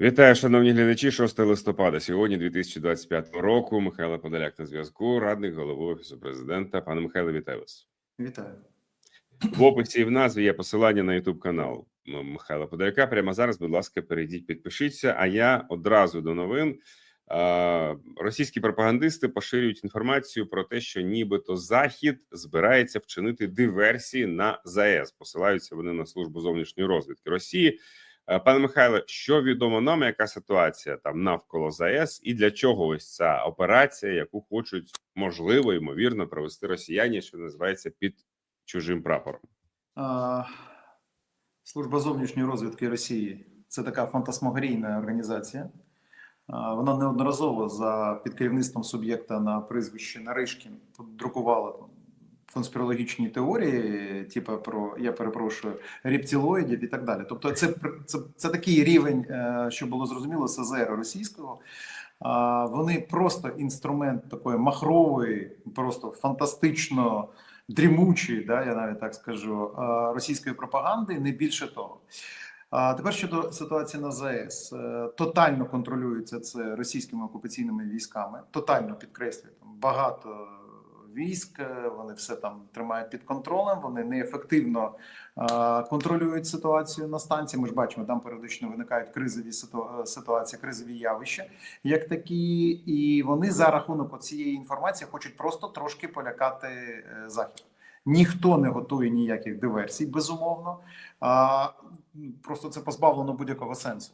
Вітаю, шановні глядачі. 6 листопада сьогодні, 2025 року. Михайло Подоляк на зв'язку, радник голови офісу президента. Пане Михайло, вітаю вас. Вітаю. В описі і в назві є посилання на YouTube канал Михайла Подоляка. Прямо зараз, будь ласка, перейдіть, підпишіться. А я одразу до новин. Російські пропагандисти поширюють інформацію про те, що нібито Захід збирається вчинити диверсії на ЗАЕС. Посилаються вони на службу зовнішньої розвідки Росії. Е, Пане Михайле, що відомо нам, яка ситуація там навколо ЗАЕС, і для чого ось ця операція, яку хочуть можливо ймовірно провести росіяни, що називається під чужим прапором? Служба зовнішньої розвідки Росії це така фантасмагорійна організація. Вона неодноразово за під керівництвом суб'єкта на прізвище Наришкін друкувала там конспірологічні теорії, типу про я перепрошую рептилоїдів і так далі. Тобто, це це, це такий рівень, е, що було зрозуміло, СЗР російського. Вони просто інструмент такої махрової, просто фантастично дрімучої, да, я навіть так скажу, російської пропаганди, не більше того. А тепер щодо ситуації на ЗАЕС, Е, тотально контролюється це російськими окупаційними військами. Тотально підкреслюю, там багато військ, е, вони все там тримають під контролем. Вони неефективно е, контролюють ситуацію на станції. Ми ж бачимо, там періодично виникають кризові ситу- ситуації, кризові явища, як такі, і вони за рахунок цієї інформації хочуть просто трошки полякати е, захід. Ніхто не готує ніяких диверсій, безумовно. А, Просто це позбавлено будь-якого сенсу.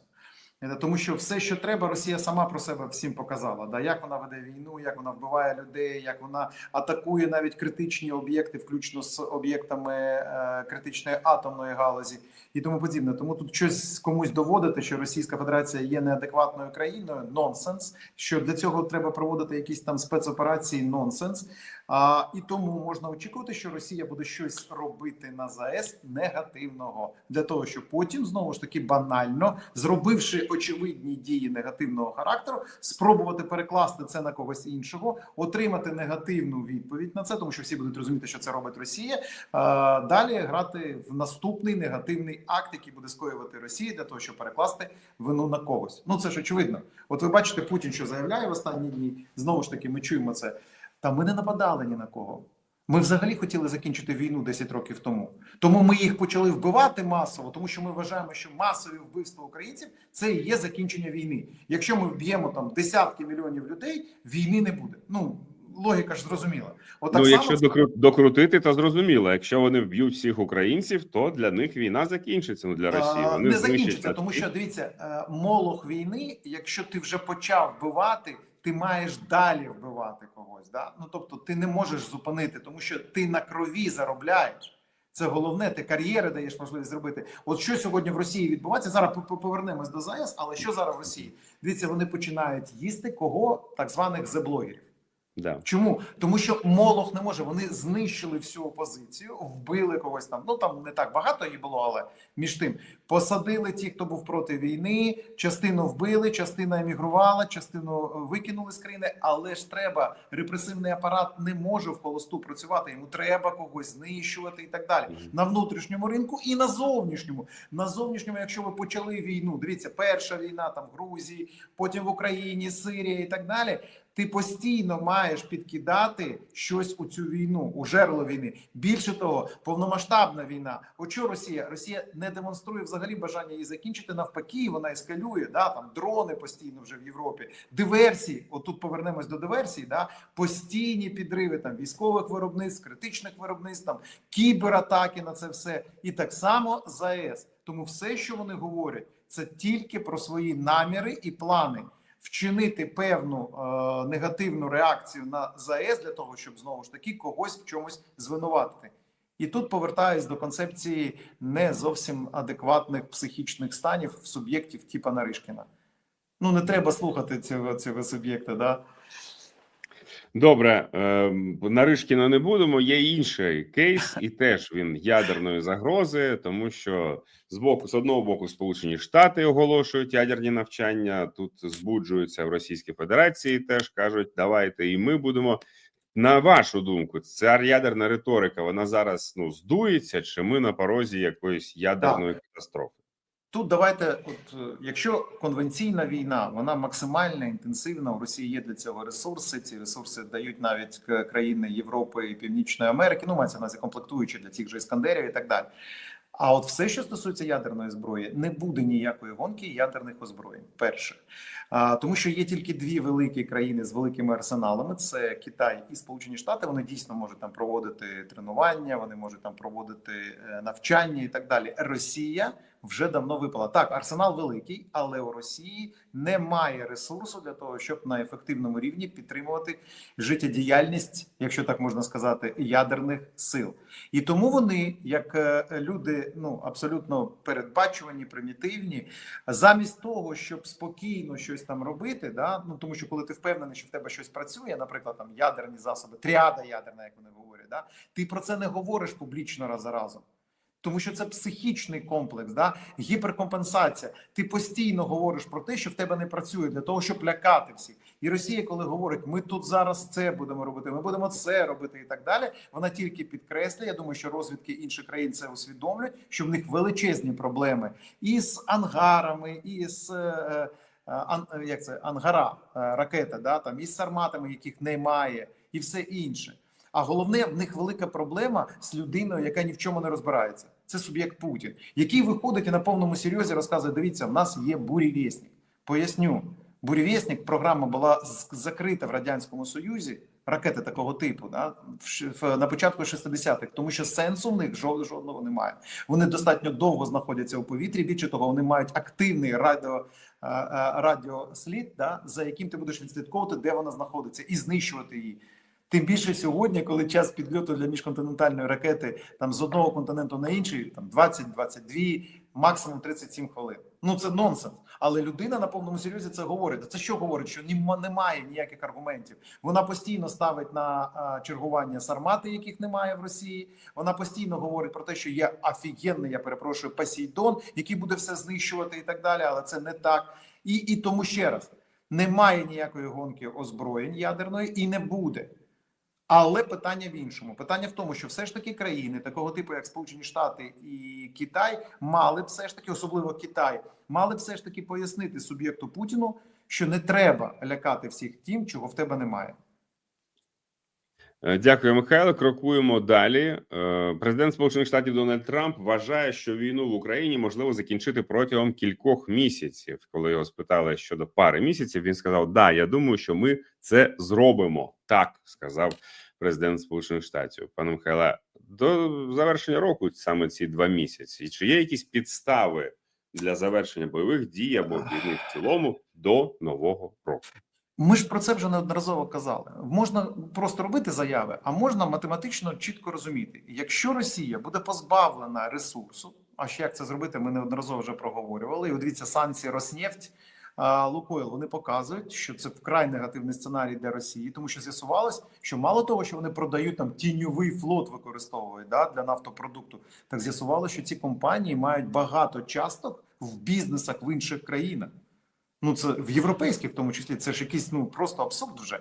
Е, Тому що все, що треба, Росія сама про себе всім показала. Да? Як вона веде війну, як вона вбиває людей, як вона атакує навіть критичні об'єкти, включно з об'єктами е, критичної атомної галузі і тому подібне. Тому тут щось комусь доводити, що Російська Федерація є неадекватною країною, нонсенс. Що для цього треба проводити якісь там спецоперації, нонсенс. А, і тому можна очікувати, що Росія буде щось робити на ЗАЕС негативного для того, щоб потім знову ж таки банально зробивши очевидні дії негативного характеру, спробувати перекласти це на когось іншого, отримати негативну відповідь на це, тому що всі будуть розуміти, що це робить Росія. А, далі грати в наступний негативний акт, який буде скоювати Росія для того, щоб перекласти вину на когось. Ну це ж очевидно. От ви бачите, Путін, що заявляє в останні дні. Знову ж таки, ми чуємо це. Та ми не нападали ні на кого. Ми взагалі хотіли закінчити війну 10 років тому. Тому ми їх почали вбивати масово, тому що ми вважаємо, що масові вбивства українців це і є закінчення війни. Якщо ми вб'ємо там десятки мільйонів людей, війни не буде. Ну логіка ж зрозуміла. Отак ну, само якщо це- докрутити, то зрозуміло. Якщо вони вб'ють всіх українців, то для них війна закінчиться. Ну для Росії вони не закінчиться, тому що дивіться, е, молох війни, якщо ти вже почав вбивати, ти маєш далі вбивати когось. Да? Ну тобто, ти не можеш зупинити, тому що ти на крові заробляєш. Це головне, ти кар'єри даєш можливість зробити. От що сьогодні в Росії відбувається? Зараз по- повернемось до ЗАЕС, але що зараз в Росії? Дивіться, вони починають їсти кого так званих зеблогерів. Да. Чому? Тому що Молох не може. Вони знищили всю опозицію, вбили когось там. Ну там не так багато її було, але між тим посадили ті, хто був проти війни. Частину вбили, частина емігрувала, частину е, викинули з країни. Але ж треба репресивний апарат не може в холосту працювати. Йому треба когось знищувати і так далі. Мгм. На внутрішньому ринку і на зовнішньому. На зовнішньому, якщо ви почали війну, дивіться, перша війна там в Грузії, потім в Україні, Сирія і так далі ти постійно маєш підкидати щось у цю війну, у жерло війни. Більше того, повномасштабна війна. От що Росія? Росія не демонструє взагалі бажання її закінчити. Навпаки, вона ескалює. Да, там дрони постійно вже в Європі. Диверсії. От тут повернемось до диверсій. Да, постійні підриви там військових виробництв, критичних виробництв, там кібератаки на це все. І так само ЗАЕС. Тому все, що вони говорять, це тільки про свої наміри і плани вчинити певну е, негативну реакцію на ЗАЕС для того, щоб знову ж таки когось в чомусь звинуватити. І тут повертаюсь до концепції не зовсім адекватних психічних станів суб'єктів типа Наришкіна. Ну не треба слухати цього цього суб'єкта. Да? Добре, ем, Наришкіна не будемо. Є інший кейс, і теж він ядерної загрози, тому що з боку з одного боку Сполучені Штати оголошують ядерні навчання. Тут збуджуються в Російській Федерації. Теж кажуть, давайте і ми будемо. На вашу думку, ця ядерна риторика вона зараз ну здується, чи ми на порозі якоїсь ядерної катастрофи? Тут давайте, от е, якщо конвенційна війна, вона максимально інтенсивна. У Росії є для цього ресурси. Ці ресурси дають навіть країни Європи і Північної Америки. Ну мається на увазі комплектуючі для тих же іскандерів і так далі. А от все, що стосується ядерної зброї, не буде ніякої гонки ядерних озброєнь. Перше, а, тому що є тільки дві великі країни з великими арсеналами: це Китай і Сполучені Штати. Вони дійсно можуть там проводити тренування, вони можуть там проводити е, навчання і так далі. Росія вже давно випала. Так, арсенал великий, але у Росії немає ресурсу для того, щоб на ефективному рівні підтримувати життєдіяльність, якщо так можна сказати, ядерних сил. І тому вони, як е, люди, ну абсолютно передбачувані, примітивні, замість того, щоб спокійно щось там робити, да ну тому що коли ти впевнений, що в тебе щось працює, наприклад, там ядерні засоби, тріада ядерна, як вони говорять, да ти про це не говориш публічно раз за разом. Тому що це психічний комплекс, да гіперкомпенсація. Ти постійно говориш про те, що в тебе не працює для того, щоб лякати всіх. І Росія, коли говорить, ми тут зараз це будемо робити, ми будемо це робити, і так далі. Вона тільки підкреслює. Я думаю, що розвідки інших країн це усвідомлюють, що в них величезні проблеми і з ангарами, і з е, е, ан, як це ангара е, ракета, да там і з сарматами, яких немає, і все інше. А головне, в них велика проблема з людиною, яка ні в чому не розбирається. Це суб'єкт Путін, який виходить і на повному серйозі розказує: дивіться, в нас є бурєвєснік. Поясню, бурєвєснік програма була закрита в радянському союзі. Ракети такого типу, да, на початку 60-х, тому що сенсу в них жод, жодного немає. Вони достатньо довго знаходяться у повітрі. Більше того, вони мають активний радіо, е, е, радіослід, да, за яким ти будеш відслідковувати, де вона знаходиться, і знищувати її. Тим більше сьогодні, коли час підльоту для міжконтинентальної ракети там з одного континенту на інший, там 20-22, максимум 37 хвилин. Ну це нонсенс. Але людина на повному серйозі це говорить. Це що говорить? Що немає ніяких аргументів. Вона постійно ставить на чергування сармати, яких немає в Росії. Вона постійно говорить про те, що є офігенний, я перепрошую, Посейдон, який буде все знищувати і так далі. Але це не так. І, і тому ще раз немає ніякої гонки озброєнь ядерної і не буде. Але питання в іншому. Питання в тому, що все ж таки країни такого типу, як Сполучені Штати і Китай, мали б все ж таки, особливо Китай, мали б все ж таки пояснити суб'єкту Путіну, що не треба лякати всіх тим, чого в тебе немає. Е, Дякую, Михайло. Крокуємо далі. Е, Президент Сполучених Штатів Дональд Трамп вважає, що війну в Україні можливо закінчити протягом кількох місяців. Коли його спитали щодо пари місяців, він сказав: Да, я думаю, що ми це зробимо. Так сказав президент Сполучених Штатів. Пане Михайле, до завершення року саме ці два місяці. Чи є якісь підстави для завершення бойових дій або війни в цілому до нового року? Ми ж про це вже неодноразово казали. Можна просто робити заяви, а можна математично чітко розуміти, якщо Росія буде позбавлена ресурсу, а ще як це зробити, ми неодноразово вже проговорювали. І дивіться, санкції Роснефть, Лукойл вони показують, що це вкрай негативний сценарій для Росії, тому що з'ясувалось, що мало того, що вони продають там тіньовий флот, використовують да, для нафтопродукту, так з'ясувалося, що ці компанії мають багато часток в бізнесах в інших країнах. Ну, це в європейських, в тому числі, це ж якийсь ну просто абсурд вже.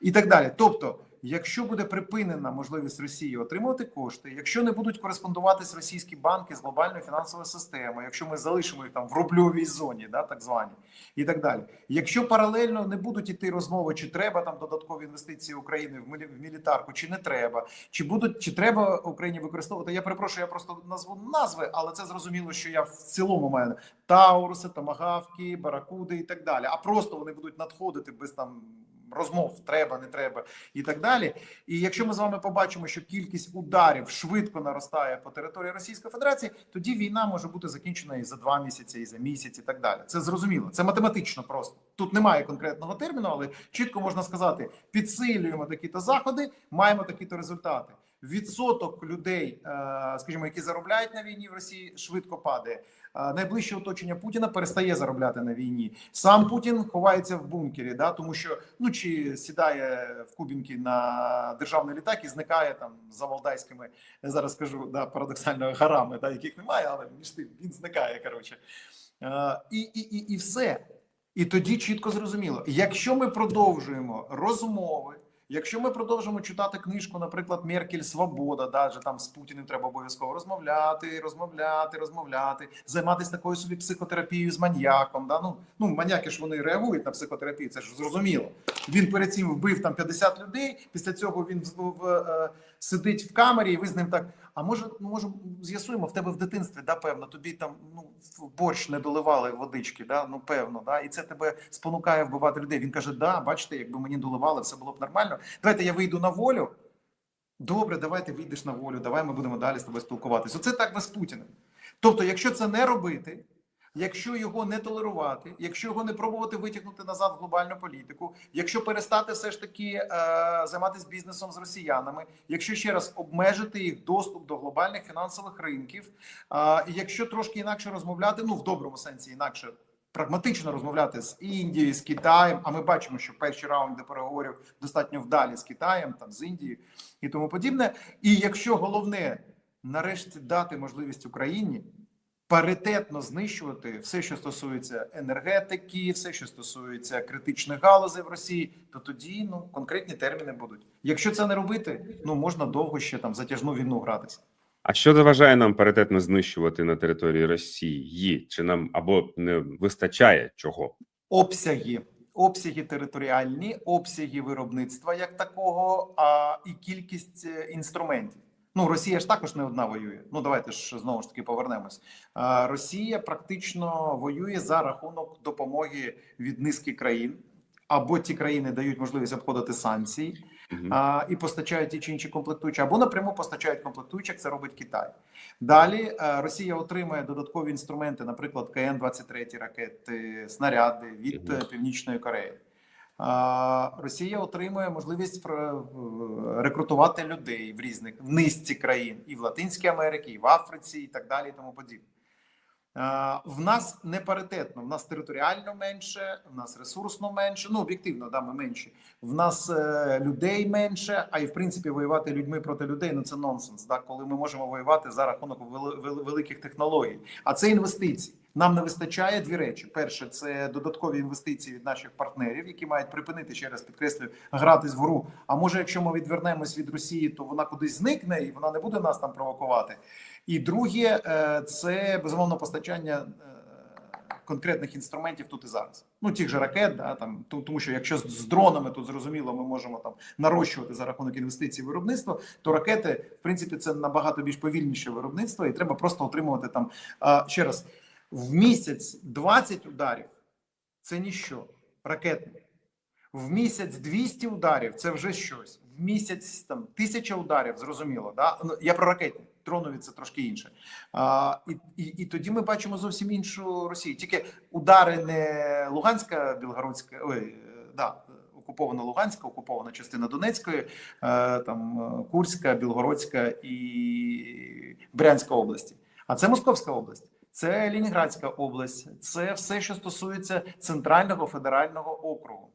І так далі. Тобто, якщо буде припинена можливість Росії отримувати кошти, якщо не будуть кореспондуватись російські банки з глобальною фінансовою системою, якщо ми залишимо їх там в рубльовій зоні, да, так звані, і так далі. Якщо паралельно не будуть іти розмови, чи треба там додаткові інвестиції України в мілі- в мілітарку, чи не треба, чи будуть, чи треба Україні використовувати. Я перепрошую, я просто назву назви, але це зрозуміло, що я в цілому маю Тауруси, Томагавки, Баракуди і так далі. А просто вони будуть надходити без там розмов, треба, не треба і так далі. І якщо ми з вами побачимо, що кількість ударів швидко наростає по території Російської Федерації, тоді війна може бути закінчена і за два місяці, і за місяць, і так далі. Це зрозуміло. Це математично просто. Тут немає конкретного терміну, але чітко можна сказати: підсилюємо такі-то заходи, маємо такі-то результати. Відсоток людей, е, скажімо, які заробляють на війні в Росії, швидко падає. Найближче оточення Путіна перестає заробляти на війні. Сам Путін ховається в бункері, да тому що ну чи сідає в Кубінки на державний літак і зникає там за Валдайськими, я зараз скажу да, парадоксально горами, да, яких немає, але між тим він зникає. Коротше, і, і, і, і все. І тоді чітко зрозуміло, якщо ми продовжуємо розмови, Якщо ми продовжимо читати книжку, наприклад, Меркель Свобода, да, же там з Путіним треба обов'язково розмовляти, розмовляти, розмовляти, займатися такою собі психотерапією з маньяком. Да? Ну, ну маньяки ж вони реагують на психотерапію, це ж зрозуміло. Він перед цим вбив там 50 людей. Після цього він в, в, е, сидить в камері, і ви з ним так. А може, ну може, з'ясуємо в тебе в дитинстві, да, певно, тобі там ну борщ не доливали водички, да, ну певно, да, і це тебе спонукає вбивати людей. Він каже: Да, бачите, якби мені доливали, все було б нормально. Давайте я вийду на волю. Добре, давай ти вийдеш на волю, давай ми будемо далі з тобою спілкуватися. Оце так без Путіним. Тобто, якщо це не робити, якщо його не толерувати, якщо його не пробувати витягнути назад в глобальну політику, якщо перестати все ж таки е, займатися бізнесом з росіянами, якщо ще раз обмежити їх доступ до глобальних фінансових ринків, е, якщо трошки інакше розмовляти, ну в доброму сенсі інакше. Прагматично розмовляти з Індією, з Китаєм. А ми бачимо, що перші раунди переговорів достатньо вдалі з Китаєм, там з Індією і тому подібне. І якщо головне нарешті дати можливість Україні паритетно знищувати все, що стосується енергетики, все, що стосується критичних галузей в Росії, то тоді ну конкретні терміни будуть. Якщо це не робити, ну можна довго ще там затяжну війну гратися. А що заважає нам паритетно знищувати на території Росії? Чи нам або не вистачає чого? Обсяги. Обсяги територіальні, обсяги виробництва як такого, а і кількість е, інструментів. Ну, Росія ж також не одна воює. Ну давайте ж знову ж таки повернемось. Росія практично воює за рахунок допомоги від низки країн, або ті країни дають можливість обходити санкції А, і постачають ті чи інші комплектуючі, або напряму постачають комплектуючі, як це робить Китай. Далі е, Росія отримує додаткові інструменти, наприклад, КН-23 ракети, снаряди від е, Північної Кореї. А, Росія отримує можливість фр- в- рекрутувати людей в різних в низці країн і в Латинській Америці, і в Африці, і так далі, і тому подібне. А, В нас не паритетно, в нас територіально менше, в нас ресурсно менше. Ну об'єктивно, да, ми менші. В нас е, людей менше, а і в принципі воювати людьми проти людей ну це нонсенс. Да, коли ми можемо воювати за рахунок вели- вели- великих технологій. А це інвестиції. Нам не вистачає дві речі: перше, це додаткові інвестиції від наших партнерів, які мають припинити ще раз підкреслюю, гратись в гру. А може, якщо ми відвернемось від Росії, то вона кудись зникне і вона не буде нас там провокувати. І друге, е, це безумовно постачання е, конкретних інструментів тут і зараз. Ну тих же ракет, да там тому, що якщо з дронами тут зрозуміло, ми можемо там нарощувати за рахунок інвестицій виробництво, то ракети, в принципі, це набагато більш повільніше виробництво, і треба просто отримувати там ще раз в місяць 20 ударів. Це ніщо ракетних. В місяць 200 ударів це вже щось. В місяць там тисяча ударів, зрозуміло. Да? Ну, я про ракетні, дронові це трошки інше. А, і, і, і тоді ми бачимо зовсім іншу Росію. Тільки удари не Луганська, Білгородська, ой, да, окупована Луганська, окупована частина Донецької, е, там Курська, Білгородська і Брянська області. А це Московська область. Це Лініградська область, це все, що стосується центрального федерального округу.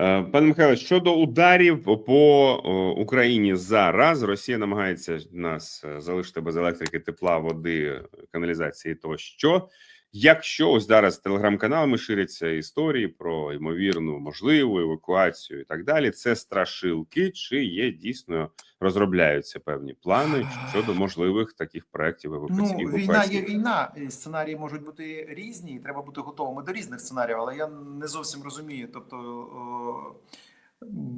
Е, Пане Михайло, щодо ударів по Україні зараз, Росія намагається нас е, залишити без електрики, тепла, води, каналізації тощо. Якщо ось зараз телеграм-каналами ширяться історії про ймовірну можливу евакуацію і так далі, це страшилки, чи є дійсно розробляються певні плани щодо можливих таких проєктів Ну, евакуації? війна є війна, і сценарії можуть бути різні, і треба бути готовими до різних сценаріїв, але я не зовсім розумію. Тобто,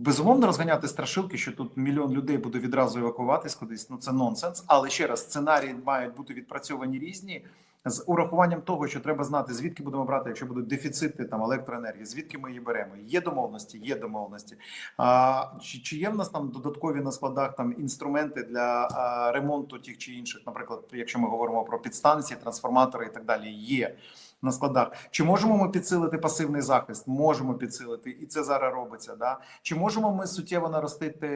безумовно, розганяти страшилки, що тут мільйон людей буде відразу евакуватись кудись. Ну це нонсенс. Але ще раз, сценарії мають бути відпрацьовані різні. З урахуванням того, що треба знати, звідки будемо брати, якщо будуть дефіцити там електроенергії, звідки ми її беремо. Є домовленості, є домовленості. А чи, чи є в нас там додаткові на складах там інструменти для а, ремонту тих чи інших, наприклад, якщо ми говоримо про підстанції, трансформатори і так далі, є на складах. Чи можемо ми підсилити пасивний захист? Можемо підсилити, і це зараз робиться. Да? Чи можемо ми суттєво наростити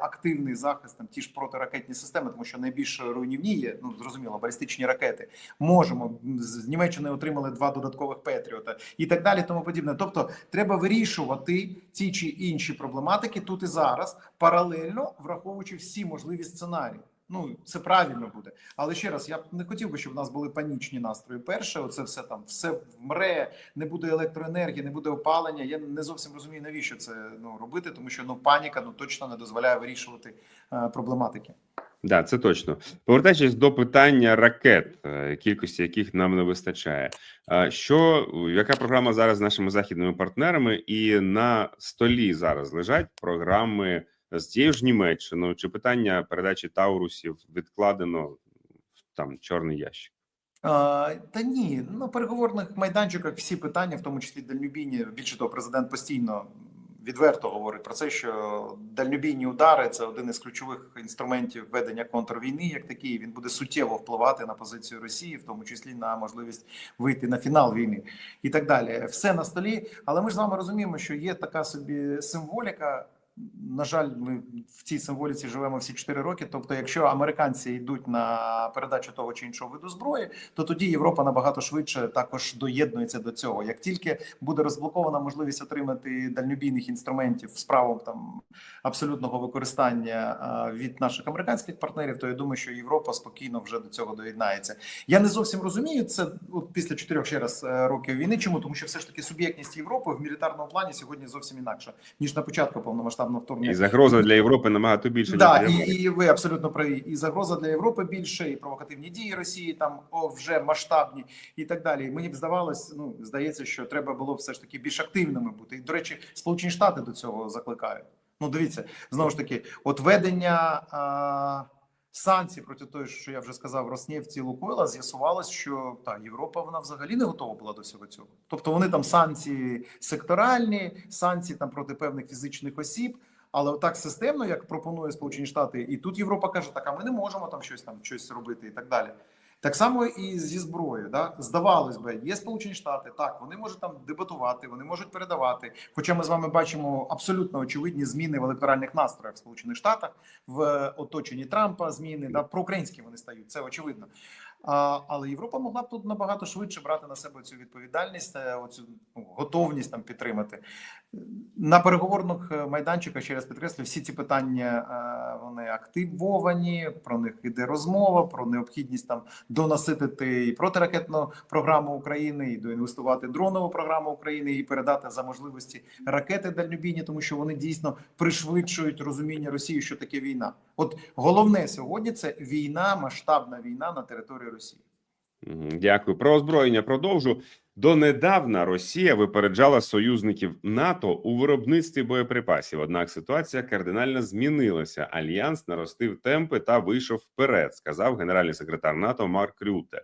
активний захист, там ті ж протиракетні системи, тому що найбільш руйнівні є, ну зрозуміло, балістичні ракети. Можемо з Німеччини отримали два додаткових Петріота і так далі, тому подібне. Тобто, треба вирішувати ті чи інші проблематики тут і зараз, паралельно враховуючи всі можливі сценарії. Ну це правильно буде. Але ще раз, я б не хотів би, щоб в нас були панічні настрої. Перше, оце все там все вмре, не буде електроенергії, не буде опалення. Я не зовсім розумію, навіщо це ну робити, тому що ну паніка ну точно не дозволяє вирішувати е, проблематики. Да, це точно. Повертаючись до питання ракет, е, кількості яких нам не вистачає. Е, Що яка програма зараз з нашими західними партнерами, і на столі зараз лежать програми з тією ж Німеччиною, чи питання передачі Таурусів відкладено в там чорний ящик? А, та ні, на переговорних майданчиках всі питання, в тому числі дальнобійні. Більше того, президент постійно відверто говорить про це, що дальнобійні удари це один із ключових інструментів ведення контрвійни, як такий. Він буде суттєво впливати на позицію Росії, в тому числі на можливість вийти на фінал війни і так далі. Все на столі. Але ми ж з вами розуміємо, що є така собі символіка. На жаль, ми в цій символіці живемо всі 4 роки. Тобто, якщо американці йдуть на передачу того чи іншого виду зброї, то тоді Європа набагато швидше також доєднується до цього. Як тільки буде розблокована можливість отримати дальнобійних інструментів з правом там абсолютного використання від наших американських партнерів, то я думаю, що Європа спокійно вже до цього доєднається. Я не зовсім розумію це от після чотирьох ще раз е, років війни. Чому тому, що все ж таки суб'єктність Європи в мілітарному плані сьогодні зовсім інакша ніж на початку повномасштабного вторгнення. І загроза для Європи набагато більше Да, ніж і, для і ви абсолютно праві. І загроза для Європи більше, і провокативні дії Росії там о, вже масштабні і так далі. І мені б здавалось, ну здається, що треба було все ж таки більш активними бути. І до речі, Сполучені Штати до цього закликають. Ну, дивіться, знову ж таки, от ведення а, санкцій проти того, що я вже сказав, Роснефті Лукойла, з'ясувалось, що та Європа вона взагалі не готова була до всього цього. Тобто вони там санкції секторальні, санкції там проти певних фізичних осіб. Але отак системно, як пропонує Сполучені Штати, і тут Європа каже, так а ми не можемо там щось там щось робити і так далі. Так само і зі зброєю. Да? Здавалось би, є Сполучені Штати, так вони можуть там дебатувати, вони можуть передавати. Хоча ми з вами бачимо абсолютно очевидні зміни в електоральних настроях в Сполучених Штатах в оточенні Трампа. Зміни да проукраїнські вони стають. Це очевидно. Але Європа могла б тут набагато швидше брати на себе цю відповідальність, е, оцю ну, готовність там підтримати на переговорних е, майданчиках. Ще раз підкреслю, всі ці питання е, вони активовані. Про них іде розмова про необхідність там донаситити і протиракетну програму України, і доінвестувати дронову програму України, і передати за можливості ракети дальнобійні, тому що вони дійсно пришвидшують розуміння Росії, що таке війна. От головне сьогодні це війна, масштабна війна на території Росії. Дякую. Про озброєння продовжу. Донедавна Росія випереджала союзників НАТО у виробництві боєприпасів. Однак ситуація кардинально змінилася. Альянс наростив темпи та вийшов вперед, сказав генеральний секретар НАТО Марк Рюте.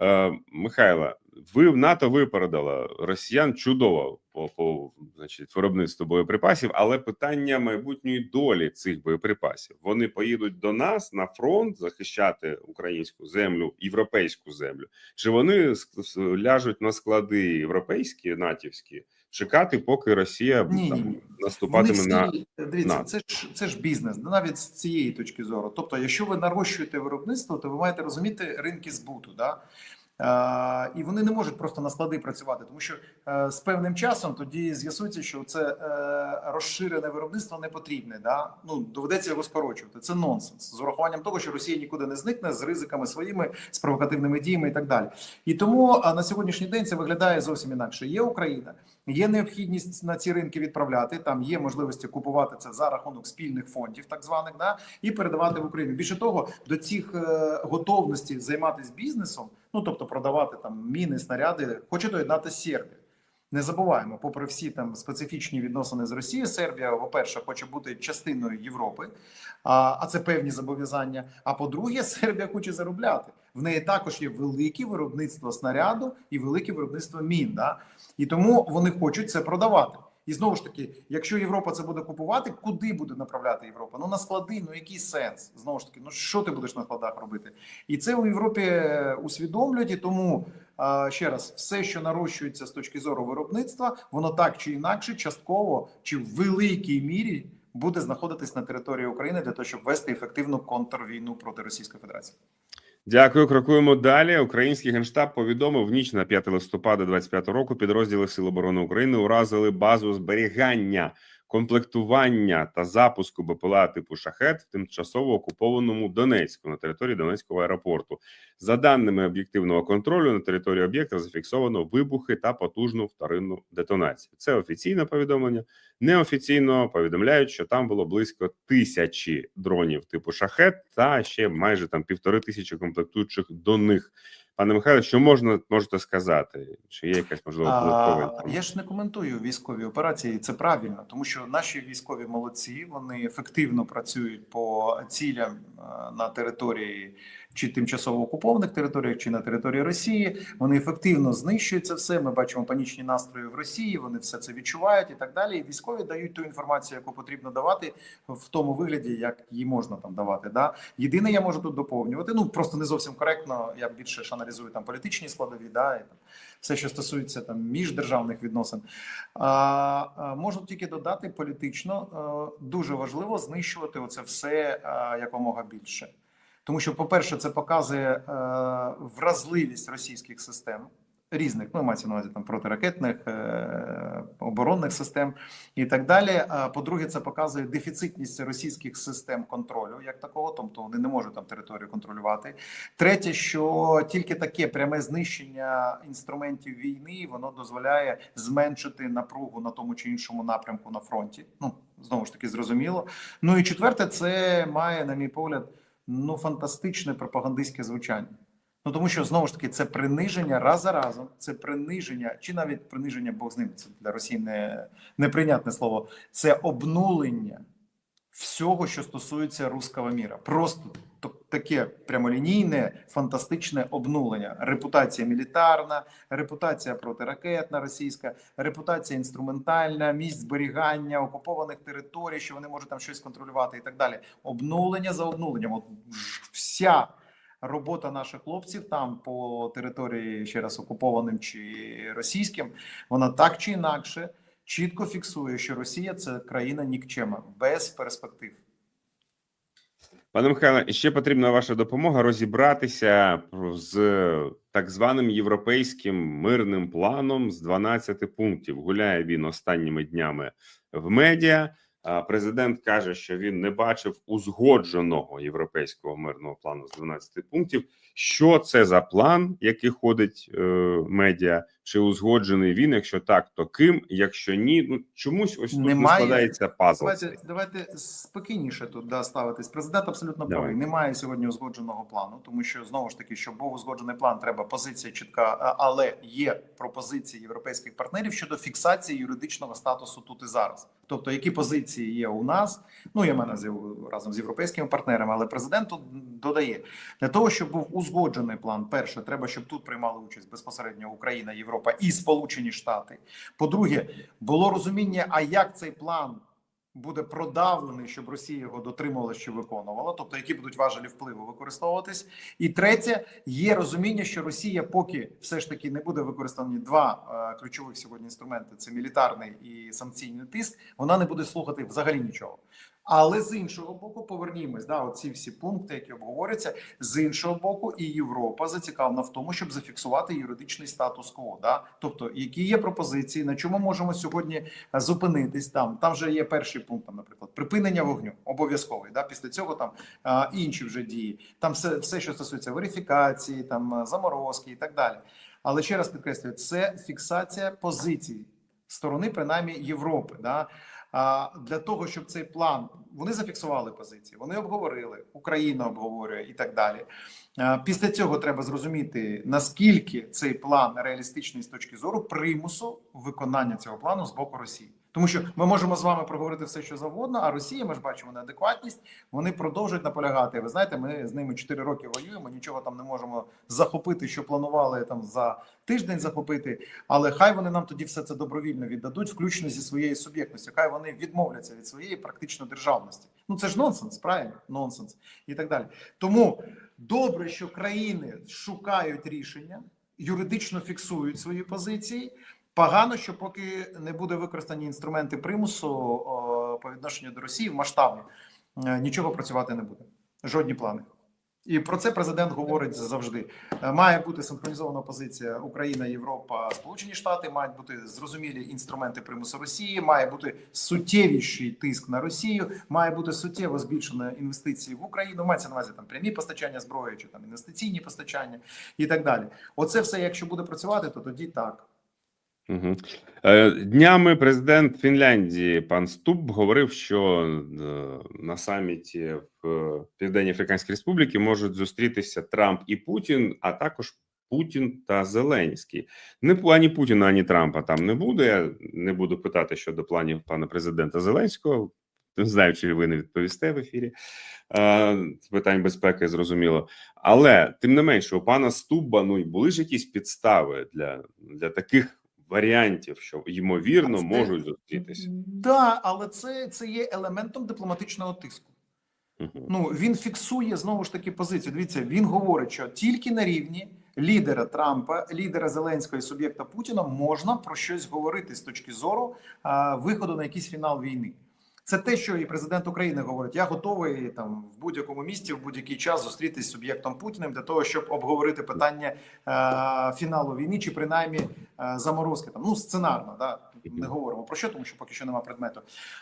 Е, Михайло, ви в НАТО випередила росіян чудово по, по значить виробництву боєприпасів, але питання майбутньої долі цих боєприпасів. Вони поїдуть до нас на фронт захищати українську землю, європейську землю. Чи вони ляжуть на склади європейські, натівські, чекати, поки Росія Ні, там, ні, наступатиме всі, на дивіться, це ж це ж бізнес, навіть з цієї точки зору. Тобто, якщо ви нарощуєте виробництво, то ви маєте розуміти ринки збуту. Да? Е, і вони не можуть просто на склади працювати, тому що е, з певним часом тоді з'ясується, що це е, розширене виробництво не потрібне. Да? Ну доведеться його скорочувати. Це нонсенс з урахуванням того, що Росія нікуди не зникне з ризиками своїми, з провокативними діями і так далі. І тому а, на сьогоднішній день це виглядає зовсім інакше. Є Україна, є необхідність на ці ринки відправляти. Там є можливості купувати це за рахунок спільних фондів, так званих, да і передавати в Україну. Більше того, до цих е, готовності займатися бізнесом, ну тобто продавати там міни, снаряди, хоче доєднатися Сербія. Не забуваємо, попри всі там специфічні відносини з Росією, Сербія, по-перше, хоче бути частиною Європи, а, а це певні зобов'язання. А по-друге, Сербія хоче заробляти. В неї також є велике виробництво снаряду і велике виробництво мін. Да? І тому вони хочуть це продавати. І знову ж таки, якщо Європа це буде купувати, куди буде направляти Європа? Ну на склади, ну який сенс? Знову ж таки, ну що ти будеш на складах робити? І це у Європі е, усвідомлюють. І тому ще раз, все, що нарощується з точки зору виробництва, воно так чи інакше, частково чи в великій мірі буде знаходитись на території України для того, щоб вести ефективну контрвійну проти Російської Федерації. Дякую. Крокуємо далі. Український генштаб повідомив ніч на 5 листопада 25 року. Підрозділи Сил оборони України уразили базу зберігання комплектування та запуску БПЛА типу шахет в тимчасово окупованому Донецьку на території Донецького аеропорту. За даними об'єктивного контролю, на території об'єкта зафіксовано вибухи та потужну вторинну детонацію. Це офіційне повідомлення. Неофіційно повідомляють, що там було близько тисячі дронів типу шахет, та ще майже там півтори тисячі комплектуючих до них. Пане Михайло, що можна можете сказати? Чи є якась можливо додаткова я ж не коментую військові операції, це правильно, тому що наші військові молодці, вони ефективно працюють по цілям е, на території чи тимчасово окупованих територіях, чи на території Росії. Вони ефективно знищують це все. Ми бачимо панічні настрої в Росії. Вони все це відчувають і так далі. І військові дають ту інформацію, яку потрібно давати в тому вигляді, як її можна там давати. Да? Єдине, я можу тут доповнювати. Ну просто не зовсім коректно. Я більше ж аналізую там політичні складові, да, і там все, що стосується там міждержавних відносин. А, а можу тільки додати політично е, дуже важливо знищувати оце все е, якомога більше. Тому що, по-перше, це показує е, вразливість російських систем різних, ну мається на увазі там протиракетних е, оборонних систем і так далі. А по-друге, це показує дефіцитність російських систем контролю, як такого, тобто вони не можуть там територію контролювати. Третє, що тільки таке пряме знищення інструментів війни воно дозволяє зменшити напругу на тому чи іншому напрямку на фронті. Ну знову ж таки зрозуміло. Ну і четверте, це має, на мій погляд, ну фантастичне пропагандистське звучання. Ну тому що знову ж таки це приниження раз за разом, це приниження, чи навіть приниження Бог з ним це для Росії не неприйнятне слово. Це обнулення всього, що стосується руского міра. Просто таке прямолінійне, фантастичне обнулення. Репутація мілітарна, репутація протиракетна російська, репутація інструментальна, місць зберігання окупованих територій, що вони можуть там щось контролювати і так далі. Обнулення за обнуленням. От вся робота наших хлопців там по території ще раз окупованим чи російським, вона так чи інакше чітко фіксує, що Росія це країна нікчема без перспектив. Пане Михайло, ще потрібна ваша допомога розібратися з так званим європейським мирним планом з 12 пунктів. Гуляє він останніми днями в медіа. Президент каже, що він не бачив узгодженого європейського мирного плану з 12 пунктів. Що це за план, який ходить е, медіа? Чи узгоджений він? Якщо так, то ким? Якщо ні, ну чомусь ось тут не складається пазл. Давайте, давайте спокійніше тут да, ставитись. Президент абсолютно Давай. правий. Немає сьогодні узгодженого плану, тому що знову ж таки, щоб був узгоджений план, треба позиція чітка, але є пропозиції європейських партнерів щодо фіксації юридичного статусу тут і зараз. Тобто, які позиції є у нас? Ну я мене разом з європейськими партнерами, але президент тут додає для того, щоб був узгоджений план. Перше, треба, щоб тут приймали участь безпосередньо Україна, Європа і Сполучені Штати. По-друге, було розуміння, а як цей план буде продавлений, щоб Росія його дотримувала, що виконувала, тобто які будуть важелі впливу використовуватись. І третє, є розуміння, що Росія, поки все ж таки не буде використані два е, ключових сьогодні інструменти: це мілітарний і санкційний тиск, вона не буде слухати взагалі нічого. Але з іншого боку, повернімось да, оці всі пункти, які обговорюються. З іншого боку, і Європа зацікавлена в тому, щоб зафіксувати юридичний статус-кво. Да? Тобто, які є пропозиції, на чому можемо сьогодні е, зупинитись там. Там вже є перший пункт, там, наприклад, припинення вогню обов'язковий. Да? Після цього там а, інші вже дії. Там все, все, що стосується верифікації, там е, заморозки і так далі. Але ще раз підкреслюю, це фіксація позицій сторони, принаймні Європи. Да? Для того, щоб цей план вони зафіксували позиції, вони обговорили, Україна обговорює і так далі. Після цього треба зрозуміти наскільки цей план реалістичний з точки зору примусу виконання цього плану з боку Росії. Тому що ми можемо з вами проговорити все, що завгодно, а Росія, ми ж бачимо неадекватність. Вони продовжують наполягати. Ви знаєте, ми з ними 4 роки воюємо, нічого там не можемо захопити, що планували там за тиждень захопити. Але хай вони нам тоді все це добровільно віддадуть, включно зі своєю суб'єктністю. Хай вони відмовляться від своєї практично державності. Ну це ж нонсенс, правильно? Нонсенс і так далі. Тому добре, що країни шукають рішення, юридично фіксують свої позиції. Погано, що поки не буде використані інструменти примусу по відношенню до Росії в масштабі, е, нічого працювати не буде. Жодні плани. І про це президент говорить завжди. Е, Має бути синхронізована позиція Україна, Європа, Сполучені Штати, мають бути зрозумілі інструменти примусу Росії, має бути суттєвіший тиск на Росію, має бути суттєво збільшено інвестиції в Україну. Мається на увазі там прямі постачання зброї чи там інвестиційні постачання і так далі. Оце все, якщо буде працювати, то тоді так. Е, Днями президент Фінляндії пан Стуб говорив, що е, на саміті в Південній Африканській Республіці можуть зустрітися Трамп і Путін, а також Путін та Зеленський. Не плані Путіна ані Трампа там не буде. Я не буду питати щодо планів пана президента Зеленського. Не знаю, чи ви не відповісте в ефірі е, питань безпеки, зрозуміло. Але тим не менше, у пана Стуба ну були ж якісь підстави для, для таких варіантів, що ймовірно Це- можуть зустрітися. Да, але це, це є елементом дипломатичного тиску. Угу. Ну він фіксує знову ж таки позицію. Дивіться, він говорить, що тільки на рівні лідера Трампа, лідера Зеленського і суб'єкта Путіна можна про щось говорити з точки зору а, виходу на якийсь фінал війни. Це те, що і президент України говорить: я готовий там в будь-якому місці, в будь-який час зустрітись з суб'єктом Путіним для того, щоб обговорити питання е, фіналу війни, чи принаймні е, заморозки там. Ну сценарно, да не говоримо про що, тому що поки що немає предмету.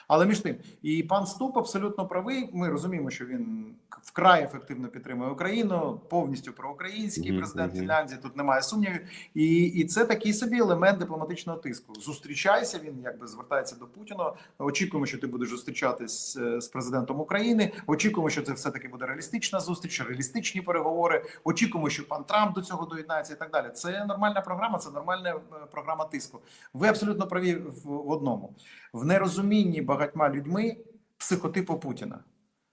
Але між тим, і пан Ступ абсолютно правий. Ми розуміємо, що він вкрай ефективно підтримує Україну, повністю проукраїнський президент. Фінляндії. Тут немає сумнівів, і, і це такий собі елемент дипломатичного тиску. Зустрічайся. Він якби звертається до Путіна. Очікуємо, що ти будеш зустрічатись з президентом України. Очікуємо, що це все таки буде реалістична зустріч, реалістичні переговори. Очікуємо, що пан Трамп до цього доєднається і так далі. Це нормальна програма, це нормальна е, програма тиску. Ви абсолютно праві в, в одному в нерозумінні багатьма людьми психотипу Путіна.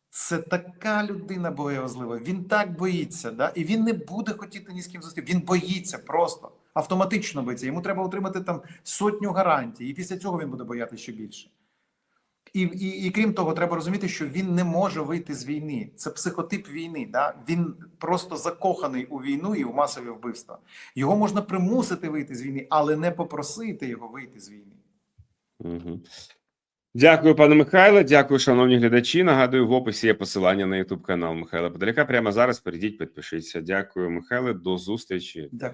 Це така людина боязлива. Він так боїться, да? і він не буде хотіти ні з ким зустріти. Він боїться просто автоматично боїться. Йому треба отримати там сотню гарантій, і після цього він буде боятися ще більше. І, і, і крім того, треба розуміти, що він не може вийти з війни. Це психотип війни. Да? Він просто закоханий у війну і в масові вбивства. Його можна примусити вийти з війни, але не попросити його вийти з війни. Мгм. Дякую, пане Михайле. Дякую, шановні глядачі. Нагадую, в описі є посилання на Ютуб канал Михайла Подоляка. Прямо зараз перейдіть, підпишіться. Дякую, Михайле. До зустрічі. Дякую.